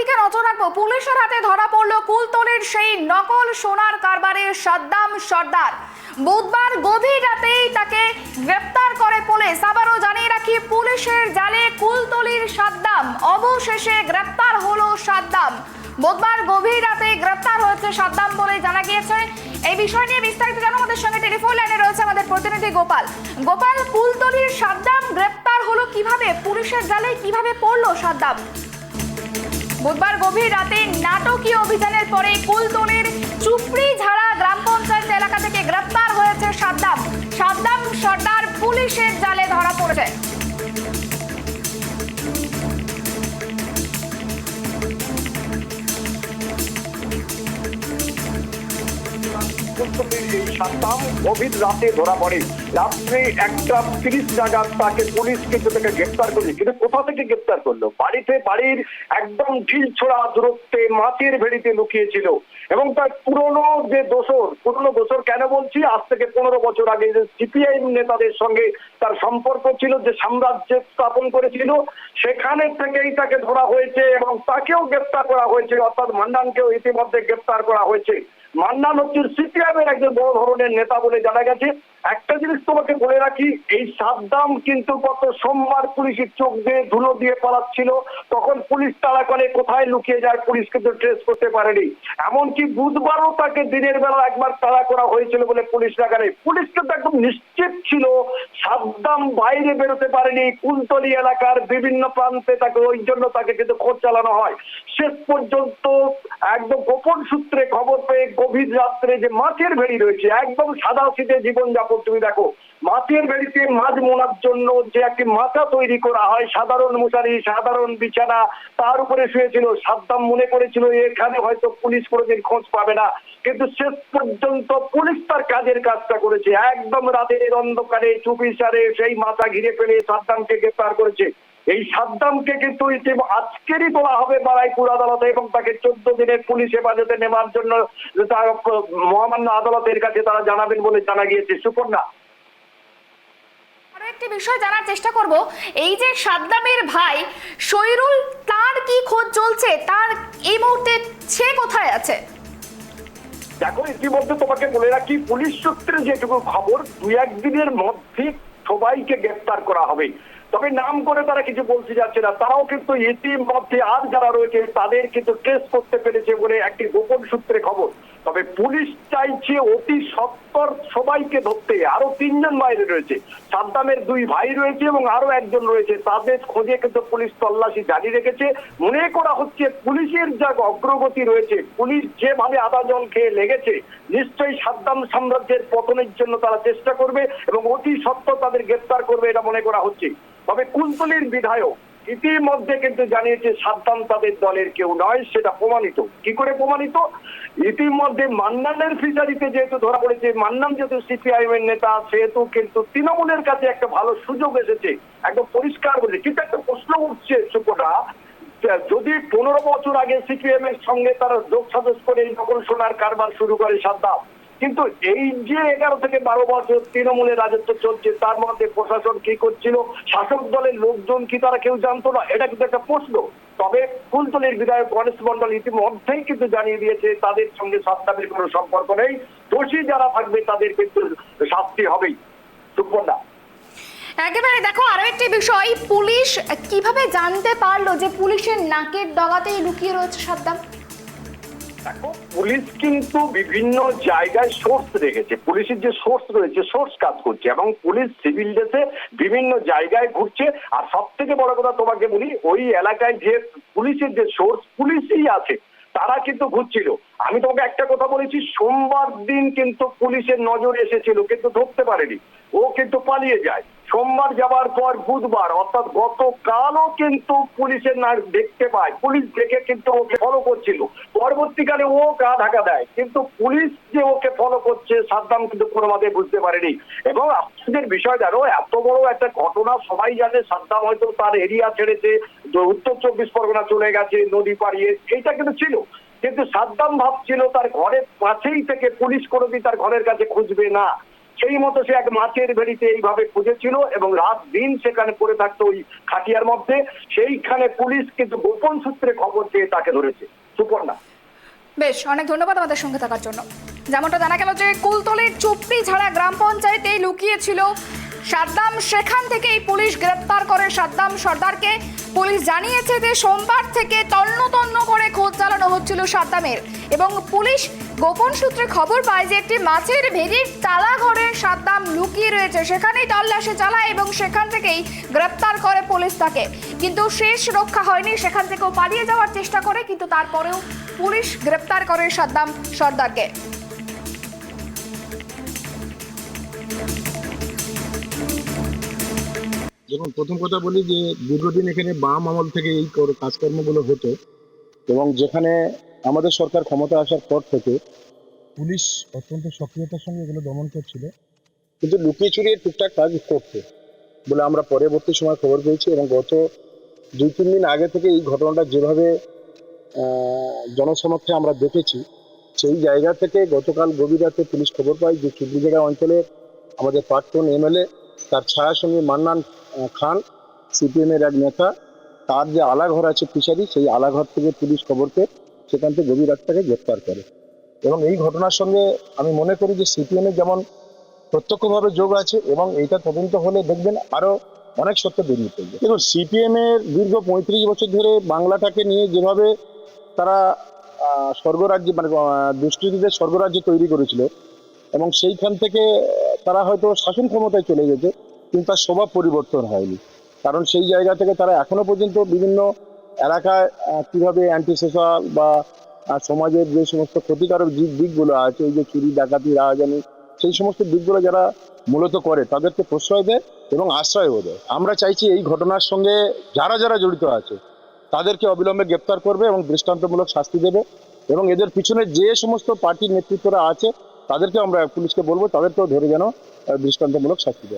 দিকে নজর রাখব। পুলিশের হাতে ধরা পড়ল কুলতলির সেই নকল সোনার কারবারের সাদ্দাম সর্দার। বুধবার গভীর রাতেই তাকে গ্রেপ্তার করে পুলিশ। আবারও জানিয়ে রাখি, পুলিশের জালে কুলতলির সাদ্দাম। অবশেষে গ্রেপ্তার হলো সাদ্দাম। বুধবার গভীর রাতে গ্রেপ্তার হয়েছে সাদ্দাম বলে জানা গিয়েছে। এই বিষয় নিয়ে বিস্তারিত জানা আমাদের সঙ্গে। টেলিফোন লাইনে রয়েছে আমাদের প্রতিনিধি গোপাল। গোপাল, কুলতলির সাদ্দাম গ্রেপ্তার হলো কীভাবে? পুলিশের জালে কীভাবে পড়ল সাদ্দাম? বুধবার গভীর রাতে নাটকীয় অভিযানের পরে কুলতনের চুপড়ি ঝাড়া গ্রাম পঞ্চায়েত এলাকা থেকে গ্রেপ্তার হয়েছে সাদ্দাম। সাদ্দাম সর্দার পুলিশের জালে ধরা পড়েছে। গভীর রাতে ধরা পড়ে। একটা তিরিশ তাকে পুলিশ কিন্তু কোথা থেকে গ্রেপ্তার করল? বাড়িতে বাড়ির একদম দূরত্বে ভেড়িতে লুকিয়েছিল। এবং তার পুরনো যে দোসর পুরনো দোসর কেন বলছি? আজ থেকে পনেরো বছর আগে যে সিপিআইএম নেতাদের সঙ্গে তার সম্পর্ক ছিল, যে সাম্রাজ্য স্থাপন করেছিল, সেখানে থেকেই তাকে ধরা হয়েছে এবং তাকেও গ্রেপ্তার করা হয়েছে। অর্থাৎ মান্ডানকেও ইতিমধ্যে গ্রেপ্তার করা হয়েছে। মান্নান হচ্ছেন সিপিএম এর একজন বড় ধরনের নেতা বলে জানা গেছে। একটা জিনিস তোমাকে বলে রাখি, এই সাদ্দাম কিন্তু গত সোমবার পুলিশের চোখ দিয়ে ধুলো দিয়ে পালাচ্ছিল। তখন পুলিশ তারা করে কোথায় লুকিয়ে যায় পুলিশ কিন্তু ট্রেস করতে পারেনি। এমনকি বুধবারও তাকে দিনের বেলা একবার তাড়া করা হয়েছিল বলে পুলিশ জানে পুলিশ কিন্তু একদম নিশ্চিত ছিল, সাদ্দাম বাইরে বেরোতে পারেনি। কুলতলি এলাকার বিভিন্ন প্রান্তে তাকে, ওই জন্য তাকে কিন্তু খোঁজ চালানো হয়। শেষ পর্যন্ত একদম গোপন সূত্রে খবর পেয়ে গভীর রাত্রে যে মাছের ভেড়ি রয়েছে, একদম সাদা শীতে জীবনযাপন তুমি দেখো, মাছের বেড়িতে মাছ মোনার জন্য যে একটি মাথা তৈরি করা হয়, সাধারণ মশারি, সাধারণ বিছানা, তার উপরে শুয়েছিল, সাদ্দাম মনে করেছিল, এখানে হয়তো পুলিশ কোনোদিন খোঁজ পাবে না। কিন্তু শেষ পর্যন্ত পুলিশ তার কাজের কাজটা করেছে। একদম রাতের অন্ধকারে চুপিসারে সেই মাথা ঘিরে ফেলে সাদ্দামকে গ্রেপ্তার করেছে। এই সাদ্দামকে কিন্তু আজকেরই তোলা হবে বারাইপুর আদালতে এবং তাকে চোদ্দ দিনের পুলিশ হেফাজতে নেওয়ার জন্য তার মহামান্য আদালতের কাছে তারা জানাবেন বলে জানা গিয়েছে। আরও একটি বিষয় জানার চেষ্টা করব। এই যে সাদ্দামের ভাই শৈরুল তার কি খোঁজ চলছে? তার এই মুহূর্তে সে কোথায় আছে? দেখো ইতিমধ্যে তোমাকে বলে রাখি পুলিশ সূত্রে যেটুকু খবর দুই একদিনের মধ্যে সবাইকে গ্রেপ্তার করা হবে। তবে নাম করে তারা কিছু বলতে যাচ্ছে না। তারাও কিন্তু ইতিমধ্যে আর যারা রয়েছে, তাদের কিন্তু ট্রেস করতে পেরেছে বলে একটি গোপন সূত্রে খবর। তবে পুলিশ চাইছে অতি সত্তর সবাইকে ধরতে। আরও তিনজন বাইরে রয়েছে। সাদ্দামের দুই ভাই রয়েছে এবং আরও একজন রয়েছে। তাদের খোঁজে কিন্তু পুলিশ তল্লাশি জারি রেখেছে। মনে করা হচ্ছে পুলিশের যা অগ্রগতি রয়েছে, পুলিশ যেভাবে আদা জল খেয়ে লেগেছে, নিশ্চয়ই সাদ্দাম সাম্রাজ্যের পতনের জন্য তারা চেষ্টা করবে এবং অতি সত্ত্বর তাদের গ্রেপ্তার করবে এটা মনে করা হচ্ছে। তবে কুলতলির বিধায়ক ইতিমধ্যে কিন্তু জানিয়েছে সাদ্দাম তাদের দলের কেউ নয়, সেটা প্রমাণিত। কি করে প্রমাণিত? ইতিমধ্যে মান্নানের ফিচারিতে যেহেতু ধরা পড়েছে, মান্নান যেহেতু সিপিআইএম এর নেতা, সেহেতু কিন্তু তৃণমূলের কাছে একটা ভালো সুযোগ এসেছে, একদম পরিষ্কার বলে কিন্তু একটা প্রশ্ন উঠছে সুপটা যদি পনেরো বছর আগে সিপিএম এর সঙ্গে তারা যোগ সাজস করে এই নকল সোনার কারবার শুরু করে সাদ্দাম কিন্তু এই যে এগারো থেকে বারো বছর তৃণমূলের রাজত্ব চলছে, তার মধ্যে প্রশাসন কি করছিল? শাসক দলের লোকজন কি তারা কেউ জানতো না? এটা কিন্তু একটা প্রশ্ন। তবে ফুলতলির বিধায়ক গণেশ মন্ডল ইতিমধ্যেই কিন্তু জানিয়ে দিয়েছে, তাদের সঙ্গে সাদ্দামের কোনো সম্পর্ক নেই। দোষী যারা থাকবে, তাদের কিন্তু শাস্তি হবেই। সুপর্ণা একেবারে দেখো, আরও একটি বিষয়, পুলিশ কীভাবে জানতে পারল যে পুলিশের নাকের ডগাতেই লুকিয়ে রয়েছে সাদ্দাম? দেখো, পুলিশ কিন্তু বিভিন্ন জায়গায় সোর্স রেখেছে। পুলিশের যে সোর্স রয়েছে সোর্স কাজ করছে এবং পুলিশ সিভিল ড্রেসে বিভিন্ন জায়গায় ঘুরছে। আর সব থেকে বড় কথা তোমাকে বলি, ওই এলাকায় যে পুলিশের যে সোর্স পুলিশই আছে। তারা কিন্তু ঘুরছিল। আমি তোমাকে একটা কথা বলেছি, সোমবার দিন কিন্তু পুলিশের নজর এসেছিল, কিন্তু ধরতে পারেনি। ও কিন্তু পালিয়ে যায়। সোমবার যাবার পর বুধবার, অর্থাৎ গতকালও কিন্তু পুলিশের না দেখতে পায়। পুলিশ দেখে কিন্তু ওকে ফলো করছিল। পরবর্তীকালে ও গা ঢাকা দেয়, কিন্তু পুলিশ যে ওকে ফলো করছে সাদ্দাম কিন্তু কোনো মতে বুঝতে পারেনি। এবং আশ্চর্যের বিষয় জানো এত বড় একটা ঘটনা, সবাই জানে সাদ্দাম হয়তো তার এরিয়া ছেড়েছে উত্তর চব্বিশ পরগনা চলে গেছে, নদী পাড়িয়ে। এইটা কিন্তু ছিল। কিন্তু সাদ্দাম ভাবছিল তার ঘরের পাশেই থেকে পুলিশ কোনোদিন তার ঘরের কাছে খুঁজবে না। সেই মতো সে এক মাছের ভেড়িতে এইভাবে খুঁজেছিল এবং রাত দিন সেখানে পড়ে থাকতো ওই খাটিয়ার মধ্যে। সেইখানে পুলিশ কিন্তু গোপন সূত্রে খবর পেয়ে তাকে ধরেছে। সুপর্ণা। বেশ, অনেক ধন্যবাদ আমাদের সঙ্গে থাকার জন্য। যেমনটা জানা গেল যে কুলতলির চুপড়ি ঝাড়া গ্রাম পঞ্চায়েতেই লুকিয়েছিল সাদ্দাম, সেখান থেকেই পুলিশ গ্রেপ্তার করে সাদ্দাম সর্দারকে। পুলিশ জানিয়েছে যে সোমবার থেকে তন্ন তন্ন করে খোঁজ চালানো হচ্ছিল সাদ্দামের এবং পুলিশ গোপন সূত্রে খবর পায় যে একটি মাছের ভেড়ির তালা ঘরে সাদ্দাম লুকিয়ে রয়েছে। সেখানেই তল্লাশি চালায় এবং সেখান থেকেই গ্রেপ্তার করে পুলিশ তাকে। কিন্তু শেষ রক্ষা হয়নি, সেখান থেকেও পালিয়ে যাওয়ার চেষ্টা করে, কিন্তু তারপরেও পুলিশ গ্রেপ্তার করে সাদ্দাম সর্দারকে। দেখুন, প্রথম কথা বলি যে, দীর্ঘদিন এখানে বাম আমল থেকে এই কর- কাজকর্মগুলো হতো এবং যেখানে আমাদের সরকার ক্ষমতা আসার পর থেকে পুলিশ অত্যন্ত সক্রিয়তার সঙ্গে এগুলো দমন করছিল। কিন্তু লুকিয়ে চুরিয়ে টুকটাক কাজ করতে বলে আমরা পরবর্তী সময় খবর পেয়েছি এবং গত দুই, তিন দিন আগে থেকে এই ঘটনাটা যেভাবে জনসমক্ষে আমরা দেখেছি, সেই জায়গা থেকে গতকাল গভীর রাতে পুলিশ খবর পায় যে চুবড়িজাড়া অঞ্চলের আমাদের প্রাক্তন এমএলএ তার ছায়া সঙ্গে মান্নান খান সিপিএম এর এক নেতা, তার যে আলাঘর আছে ফিশারি, সেই আলাঘর থেকে পুলিশ খবর পেয়ে সেখান থেকে গভীর রাত তাকে গ্রেপ্তার করে। এবং এই ঘটনার সঙ্গে আমি মনে করি যে সিপিএম এর যেমন প্রত্যক্ষভাবে যোগ আছে এবং এইটা তদন্ত হলে দেখবেন আরও অনেক সত্য বেরিয়ে পড়বে। দেখুন সিপিএম এর দীর্ঘ পঁয়ত্রিশ বছর ধরে বাংলাটাকে নিয়ে যেভাবে তারা স্বর্গরাজ্য মানে দুষ্কৃতীদের স্বর্গরাজ্য তৈরি করেছিল এবং সেইখান থেকে তারা হয়তো শাসন ক্ষমতায় চলে গেছে কিন্তু তার স্বভাব পরিবর্তন হয়নি। কারণ সেই জায়গা থেকে তারা এখনও পর্যন্ত বিভিন্ন এলাকায় কীভাবে অ্যান্টি সোশ্যাল বা সমাজের যে সমস্ত ক্ষতিকারক দিক দিকগুলো আছে, ওই যে চুরি, ডাকাতি, রাহাজানি, সেই সমস্ত দিকগুলো যারা মূলত করে, তাদেরকে প্রশ্রয় দেয় এবং আশ্রয়ও দেয়। আমরা চাইছি এই ঘটনার সঙ্গে যারা যারা জড়িত আছে, তাদেরকে অবিলম্বে গ্রেপ্তার করবে এবং দৃষ্টান্তমূলক শাস্তি দেবে এবং এদের পিছনে যে সমস্ত পার্টির নেতৃত্বরা আছে, তাদেরকে আমরা পুলিশকে বলব, তাদেরকেও ধরে যেন দৃষ্টান্তমূলক শাস্তি দেয়